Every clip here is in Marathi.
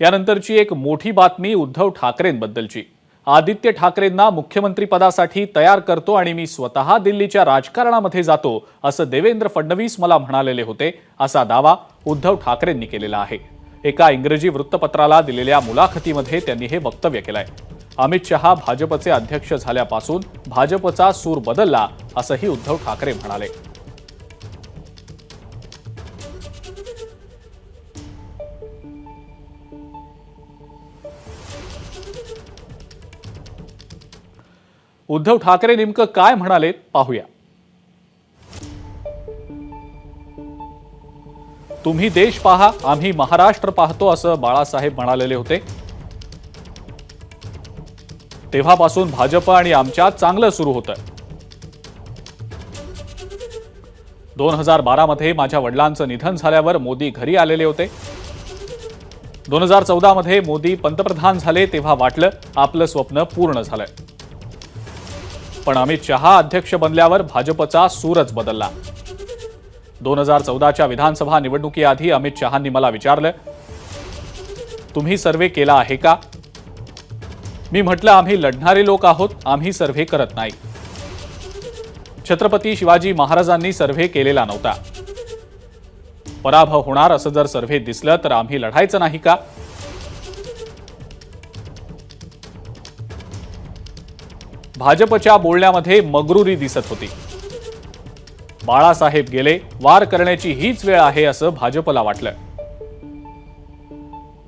यानंतरची एक मोठी बातमी उद्धव ठाकरेंबद्दलची. आदित्य ठाकरेंना मुख्यमंत्रीपदासाठी तयार करतो आणि मी स्वतः दिल्लीच्या राजकारणामध्ये जातो असं देवेंद्र फडणवीस मला म्हणालेले होते असा दावा उद्धव ठाकरेंनी केलेला आहे. एका इंग्रजी वृत्तपत्राला दिलेल्या मुलाखतीमध्ये त्यांनी हे वक्तव्य केलंय. अमित शहा भाजपचे अध्यक्ष झाल्यापासून भाजपचा सूर बदलला असंही उद्धव ठाकरे म्हणाले. उद्धव ठाकरे नेमकं काय म्हणाले पाहूया. तुम्ही देश पहा आम्ही महाराष्ट्र पाहतो असं बाळासाहेब म्हणालेले होते. तेव्हापासून भाजप आणि आमच्यात चांगलं सुरू होतं. दोन हजार बारामध्ये माझ्या वडिलांचं निधन झाल्यावर मोदी घरी आलेले होते. दोन हजार चौदामध्ये मोदी पंतप्रधान झाले तेव्हा वाटलं आपलं स्वप्न पूर्ण झालं पण अमित शहा अध्यक्ष बनल्यावर भाजपचा सूरच बदलला. दोन हजार चौदाच्या विधानसभा निवडणुकीआधी अमित शहांनी मला विचारलं तुम्ही सर्वे केला आहे का? मी म्हटलं आम्ही लढणारे लोक आहोत आम्ही सर्व्हे करत नाही. छत्रपती शिवाजी महाराजांनी सर्व्हे केलेला नव्हता. पराभव होणार असं जर सर्व्हे दिसलं तर आम्ही लढायचं नाही का? भाजपच्या बोलण्यामध्ये मगरुरी दिसत होती. बाळासाहेब गेले वार करण्याची हीच वेळ आहे असं भाजपला वाटलं.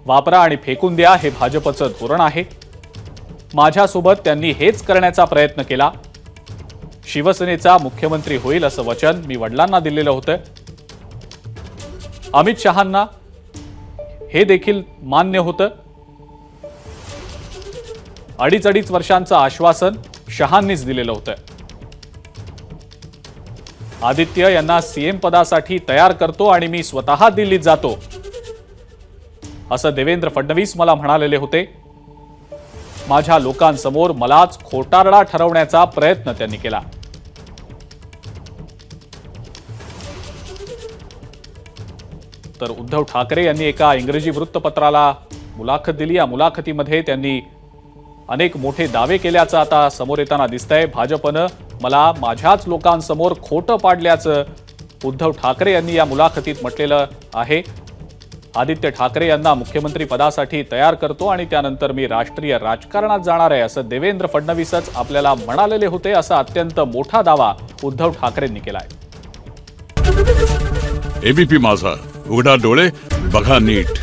वापरा आणि फेकून द्या हे भाजपचं धोरण आहे. माझ्यासोबत त्यांनी हेच करण्याचा प्रयत्न केला. शिवसेनेचा मुख्यमंत्री होईल असं वचन मी वडिलांना दिलेलं होतं. अमित शहांना हे देखील मान्य होतं. अडीच अडीच वर्षांचं आश्वासन शहांनीच दिलेलं होतं. आदित्य यांना सीएम पदासाठी तयार करतो आणि मी स्वतः दिल्लीत जातो. असं देवेंद्र फडणवीस मला म्हणालेले होते. माझ्या लोकांसमोर मलाच खोटारडा ठरवण्याचा प्रयत्न त्यांनी केला. तर उद्धव ठाकरे यांनी एका इंग्रजी वृत्तपत्राला मुलाखत दिली. या मुलाखतीमध्ये त्यांनी अनेक मोठे दावे केल्याचं आता समोर येताना दिसतंय. भाजपनं मला माझ्याच लोकांसमोर खोटं पाडल्याचं उद्धव ठाकरे यांनी या मुलाखतीत म्हटलेलं आहे. आदित्य ठाकरे यांना मुख्यमंत्री पदासाठी तयार करतो आणि त्यानंतर मी राष्ट्रीय राजकारणात जाणार आहे असं देवेंद्र फडणवीसच आपल्याला म्हणालेले होते असा अत्यंत मोठा दावा उद्धव ठाकरेंनी केलाय. एबीपी माझा. उघडा डोळे बघा नीट.